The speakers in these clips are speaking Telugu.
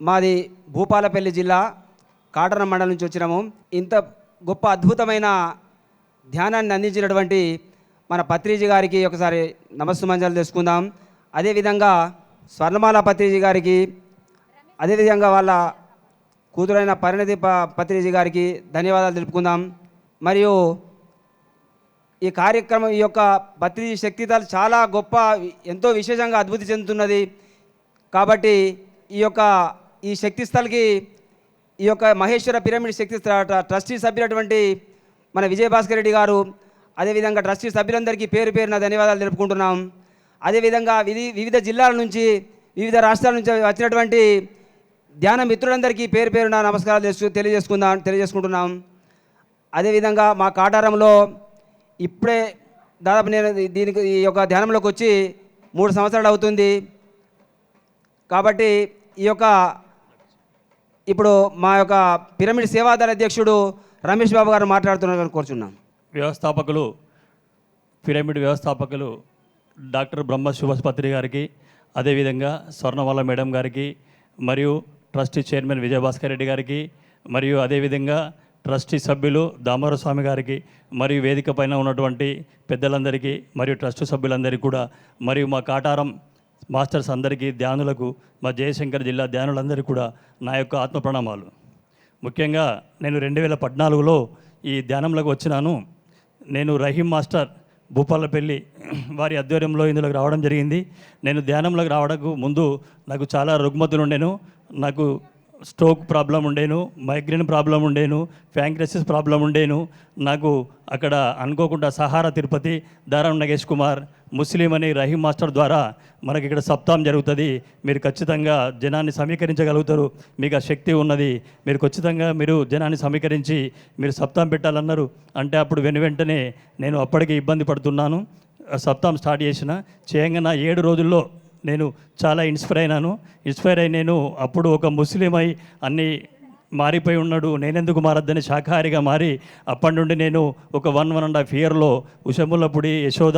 మాది భూపాలపల్లి జిల్లా కాటన మండలం నుంచి వచ్చినాము. ఇంత గొప్ప అద్భుతమైన ధ్యానాన్ని అందించినటువంటి మన పత్రిజీ గారికి ఒకసారి నమస్సుమంజలు తెలుసుకుందాం. అదేవిధంగా స్వర్ణమాల పత్రిజీ గారికి అదేవిధంగా వాళ్ళ కూతురైన పరిణతి ప పత్రిజీ గారికి ధన్యవాదాలు తెలుపుకుందాం. మరియు ఈ కార్యక్రమం ఈ యొక్క భత్రిజీ శక్తితాలు చాలా గొప్ప ఎంతో విశేషంగా అద్భుతి చెందుతున్నది. కాబట్టి ఈ యొక్క ఈ శక్తి స్థల్కి ఈ యొక్క మహేశ్వర పిరమిడ్ శక్తిస్థల ట్రస్టీ సభ్యులటువంటి మన విజయభాస్కర్ రెడ్డి గారు అదేవిధంగా ట్రస్టీ సభ్యులందరికీ పేరు పేరున ధన్యవాదాలు తెలుపుకుంటున్నాం. అదేవిధంగా విధి వివిధ జిల్లాల నుంచి వివిధ రాష్ట్రాల నుంచి వచ్చినటువంటి ధ్యాన మిత్రులందరికీ పేరు పేరున నమస్కారాలు తెలుసు తెలియజేసుకుందాం తెలియజేసుకుంటున్నాం. అదేవిధంగా మా కాటారంలో ఇప్పుడే దాదాపు నేను దీనికి ఈ యొక్క ధ్యానంలోకి వచ్చి మూడు సంవత్సరాలు అవుతుంది. కాబట్టి ఈ యొక్క ఇప్పుడు మా యొక్క పిరమిడ్ సేవాదార అధ్యక్షుడు రమేష్ బాబు గారు మాట్లాడుతున్నారని కోరుచున్నాం. వ్యవస్థాపకులు పిరమిడ్ వ్యవస్థాపకులు డాక్టర్ బ్రహ్మ శుభస్పత్రి గారికి అదేవిధంగా స్వర్ణవల్ల మేడం గారికి మరియు ట్రస్టీ చైర్మన్ విజయభాస్కర్ రెడ్డి గారికి మరియు అదేవిధంగా ట్రస్టీ సభ్యులు దామోర స్వామి గారికి మరియు వేదిక పైన ఉన్నటువంటి పెద్దలందరికీ మరియు ట్రస్ట్ సభ్యులందరికీ కూడా మరియు మా కాటారం మాస్టర్స్ అందరికీ ధ్యానులకు మా జయశంకర్ జిల్లా ధ్యానులందరికీ కూడా నా యొక్క ఆత్మ ప్రణామాలు. ముఖ్యంగా నేను రెండు వేల పద్నాలుగులో ఈ ధ్యానంలోకి వచ్చినాను. నేను రహీం మాస్టర్ భూపాలపల్లి వారి ఆధ్వర్యంలో ఇందులోకి రావడం జరిగింది. నేను ధ్యానంలోకి రావడానికి ముందు నాకు చాలా రుగ్మతులు ఉండేను. నాకు స్ట్రోక్ ప్రాబ్లం ఉండేను మైగ్రేన్ ప్రాబ్లం ఉండేను ఫ్యాంక్రసిస్ ప్రాబ్లం ఉండేను. నాకు అక్కడ అనుకోకుండా సహారా తిరుపతి దారం నగేష్ కుమార్ ముస్లిం అని రహీం మాస్టర్ ద్వారా మనకి ఇక్కడ సప్తాం జరుగుతుంది. మీరు ఖచ్చితంగా జనాన్ని సమీకరించగలుగుతారు. మీకు ఆ శక్తి ఉన్నది. మీరు ఖచ్చితంగా మీరు జనాన్ని సమీకరించి మీరు సప్తాం పెట్టాలన్నారు. అంటే అప్పుడు వెను వెంటనే నేను అప్పటికి ఇబ్బంది పడుతున్నాను. ఆ సప్తాం స్టార్ట్ చేసిన చేయంగా నా ఏడు రోజుల్లో నేను చాలా ఇన్స్పైర్ అయినాను. ఇన్స్పైర్ అయి నేను అప్పుడు ఒక ముస్లిం అయి అన్ని మారిపోయి ఉన్నాడు. నేనెందుకు మారద్దని శాఖాహారిగా మారి అప్పటి నుండి నేను ఒక వన్ వన్ అండ్ హాఫ్ ఇయర్లో ఉషముల్లపుడి యశోద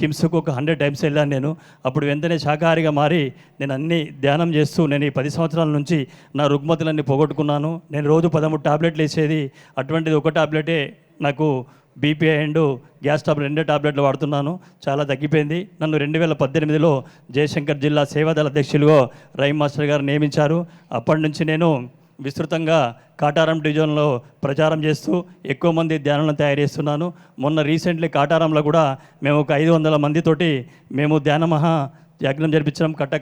కిమ్స్కు ఒక హండ్రెడ్ టైమ్స్ వెళ్ళాను నేను. అప్పుడు వెంటనే శాఖాహారిగా మారి నేను అన్ని ధ్యానం చేస్తూ నేను ఈ పది సంవత్సరాల నుంచి నా రుగ్మతులన్నీ పోగొట్టుకున్నాను. నేను రోజు పదమూడు టాబ్లెట్లు వేసేది. అటువంటిది ఒక టాబ్లెటే నాకు బీపీ అండ్ గ్యాస్ టాబ్లెట్ రెండే టాబ్లెట్లు వాడుతున్నాను. చాలా తగ్గిపోయింది. నన్ను రెండు వేల పద్దెనిమిదిలో జయశంకర్ జిల్లా సేవాదళ అధ్యక్షులుగా రైమ్ మాస్టర్ గారు నియమించారు. అప్పటి నుంచి నేను విస్తృతంగా కాటారం డివిజన్లో ప్రచారం చేస్తూ ఎక్కువ మంది ధ్యానాలను తయారు చేస్తున్నాను. మొన్న రీసెంట్లీ కాటారంలో కూడా మేము ఒక ఐదు వందల మందితోటి మేము ధ్యాన మహా యజ్ఞం జరిపించడం కట్ట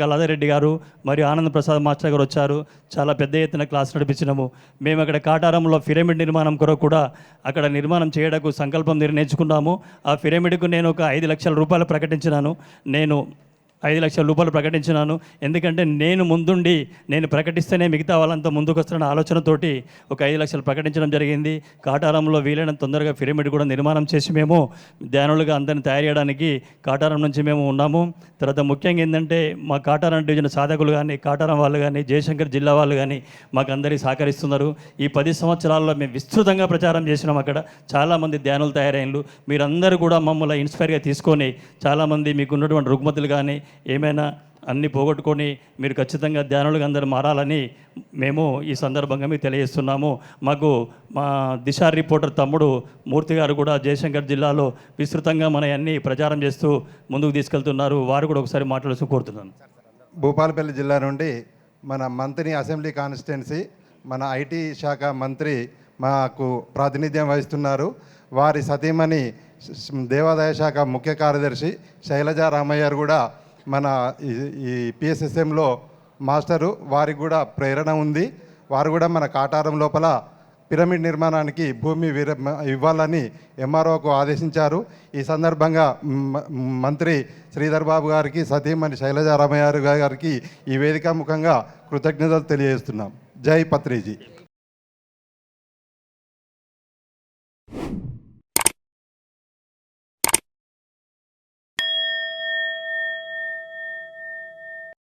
గారు మరియు ఆనంద ప్రసాద్ మాస్టర్ గారు వచ్చారు. చాలా పెద్ద ఎత్తున క్లాస్ నడిపించినాము. మేము అక్కడ కాటారంలో పిరమిడ్ నిర్మాణం కొరకు కూడా అక్కడ నిర్మాణం చేయడానికి సంకల్పం నిర్ణయించుకున్నాము. ఆ పిరమిడ్కు నేను ఒక ఐదు లక్షల రూపాయలు ప్రకటించినాను. నేను ఐదు లక్షల రూపాయలు ప్రకటించినాను. ఎందుకంటే నేను ముందుండి నేను ప్రకటిస్తేనే మిగతా వాళ్ళంతా ముందుకు వస్తున్న ఆలోచనతోటి ఒక ఐదు లక్షలు ప్రకటించడం జరిగింది. కాటారంలో వీలైనంత తొందరగా పిరమిడ్ కూడా నిర్మాణం చేసి మేము ధ్యానులుగా అందరిని తయారు చేయడానికి కాటారం నుంచి మేము ఉన్నాము. తర్వాత ముఖ్యంగా ఏంటంటే మా కాటారం డివిజన్ సాధకులు కానీ కాటారం వాళ్ళు కానీ జయశంకర్ జిల్లా వాళ్ళు కానీ మాకు అందరికీ సహకరిస్తున్నారు. ఈ పది సంవత్సరాల్లో మేము విస్తృతంగా ప్రచారం చేసినాం అక్కడ. చాలామంది ధ్యానులు తయారైనలు. మీరందరూ కూడా మమ్మల్ని ఇన్స్పైర్గా తీసుకొని చాలామంది మీకు ఉన్నటువంటి రుగ్మతులు కానీ ఏమైనా అన్ని పోగొట్టుకొని మీరు ఖచ్చితంగా ధ్యానులుగా అందరూ మారాలని మేము ఈ సందర్భంగా మీకు తెలియజేస్తున్నాము. మాకు మా దిశ రిపోర్టర్ తమ్ముడు మూర్తి గారు కూడా జయశంకర్ జిల్లాలో విస్తృతంగా మన అన్ని ప్రచారం చేస్తూ ముందుకు తీసుకెళ్తున్నారు. వారు కూడా ఒకసారి మాట్లాడుతూ కోరుతున్నాను. భూపాలపల్లి జిల్లా నుండి మన మంత్రి అసెంబ్లీ కాన్స్టిట్యున్సీ మన ఐటీ శాఖ మంత్రి మాకు ప్రాతినిధ్యం వహిస్తున్నారు. వారి సతీమణి దేవాదాయ శాఖ ముఖ్య కార్యదర్శి శైలజా రామయ్యారు కూడా మన ఈ- పిఎస్ఎస్ఎంలో మాస్టరు వారికి కూడా ప్రేరణ ఉంది. వారు కూడా మన కాటారం లోపల పిరమిడ్ నిర్మాణానికి భూమి విర ఇవ్వాలని ఎంఆర్ఓకు ఆదేశించారు. ఈ సందర్భంగా మంత్రి శ్రీధర్ బాబు గారికి సతీమణి శైలజారామయ్య గారికి ఈ వేదిక ముఖంగా కృతజ్ఞతలు తెలియజేస్తున్నాం. జై పత్రిజీ.